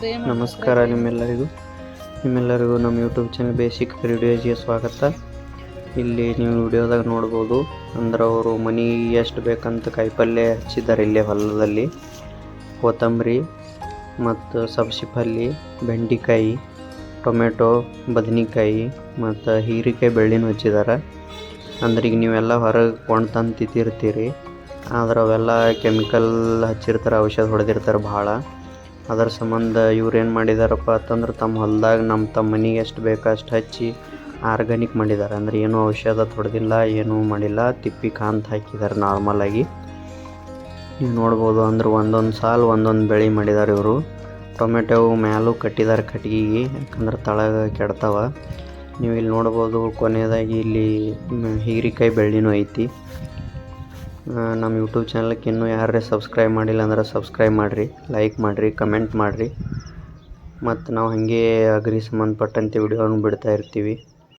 ನಮಸ್ಕಾರ ನಿಮ್ಮೆಲ್ಲರಿಗೂ. ನಿಮ್ಮೆಲ್ಲರಿಗೂ ನಮ್ಮ ಯೂಟ್ಯೂಬ್ ಚಾನಲ್ ಬೇಸಿಕ್ ವಿಡಿಯೋಸ್ಗೆ ಸ್ವಾಗತ. ಇಲ್ಲಿ ನೀವು ವಿಡಿಯೋದಾಗ ನೋಡ್ಬೋದು, ಅಂದ್ರೆ ಅವರು ಮನಿ ಎಷ್ಟು ಬೇಕಂತ ಕಾಯಿಪಲ್ಯ ಹಚ್ಚಿದ್ದಾರೆ ಇಲ್ಲೇ ಹೊಲದಲ್ಲಿ. ಕೊತ್ತಂಬರಿ ಮತ್ತು ಸಬ್ಸಿ ಪಲ್ಲಿ ಬೆಂಡೆಕಾಯಿ, ಟೊಮೆಟೊ, ಬದನೆಕಾಯಿ ಮತ್ತು ಹೀರೆಕಾಯಿ ಬೆಳ್ಳಿನೂ ಹಚ್ಚಿದ್ದಾರೆ. ಅಂದ್ರೆ ಈಗ ನೀವೆಲ್ಲ ಹೊರಗೆ ಕೊಂಡು ತಂದು ತಿಂತಿರ್ತೀರಿ, ಆದ್ರೆ ಅವೆಲ್ಲ ಕೆಮಿಕಲ್ ಹಚ್ಚಿರ್ತಾರೆ, ಔಷಧ ಹೊಡೆದಿರ್ತಾರೆ ಭಾಳ ಅದರ ಸಂಬಂಧ ಇವ್ರು ಏನು ಮಾಡಿದಾರಪ್ಪ ಅಂತಂದ್ರೆ ತಮ್ಮ ಹೊಲ್ದಾಗ ನಮ್ಮ ತಮ್ಮ ಮನೆಗೆ ಎಷ್ಟು ಬೇಕೋ ಅಷ್ಟು ಹಚ್ಚಿ ಆರ್ಗಾನಿಕ್ ಮಾಡಿದ್ದಾರೆ ಅಂದ್ರೆ ಏನೂ ಔಷಧ ತೊಡೆದಿಲ್ಲ, ಏನೂ ಮಾಡಿಲ್ಲ, ತಿಪ್ಪಿ ಕಾಂತ ಹಾಕಿದ್ದಾರೆ ನಾರ್ಮಲಾಗಿ ನೀವು ನೋಡ್ಬೋದು ಅಂದ್ರೆ ಒಂದೊಂದು ಸಾಲು ಒಂದೊಂದು ಬೆಳೆ ಮಾಡಿದ್ದಾರೆ ಇವರು. ಟೊಮೆಟೊ ಮ್ಯಾಲೂ ಕಟ್ಟಿದ್ದಾರೆ ಕಟ್ಟಿಗೆಗೆ ಯಾಕಂದ್ರೆ ತಳಗ ಕೆಡ್ತಾವ. ನೀವು ಇಲ್ಲಿ ನೋಡ್ಬೋದು ಕೊನೆಯದಾಗಿ ಇಲ್ಲಿ ಹೀರಿಕಾಯಿ ಬೆಳ್ಳಿನೂ ಐತಿ. ನಮ್ಮ ಯೂಟ್ಯೂಬ್ ಚಾನಲ್ಗೆ ಇನ್ನೂ ಯಾರೇ ಸಬ್ಸ್ಕ್ರೈಬ್ ಮಾಡಿಲ್ಲ ಅಂದ್ರೆ ಸಬ್ಸ್ಕ್ರೈಬ್ ಮಾಡಿರಿ ಲೈಕ್ ಮಾಡಿರಿ ಕಮೆಂಟ್ ಮಾಡಿರಿ. ಮತ್ತು ನಾವು ಹಾಗೆ ಅಗ್ರಿ ಸಂಬಂಧಪಟ್ಟಂತೆ ವಿಡಿಯೋನ ಬಿಡ್ತಾ ಇರ್ತೀವಿ.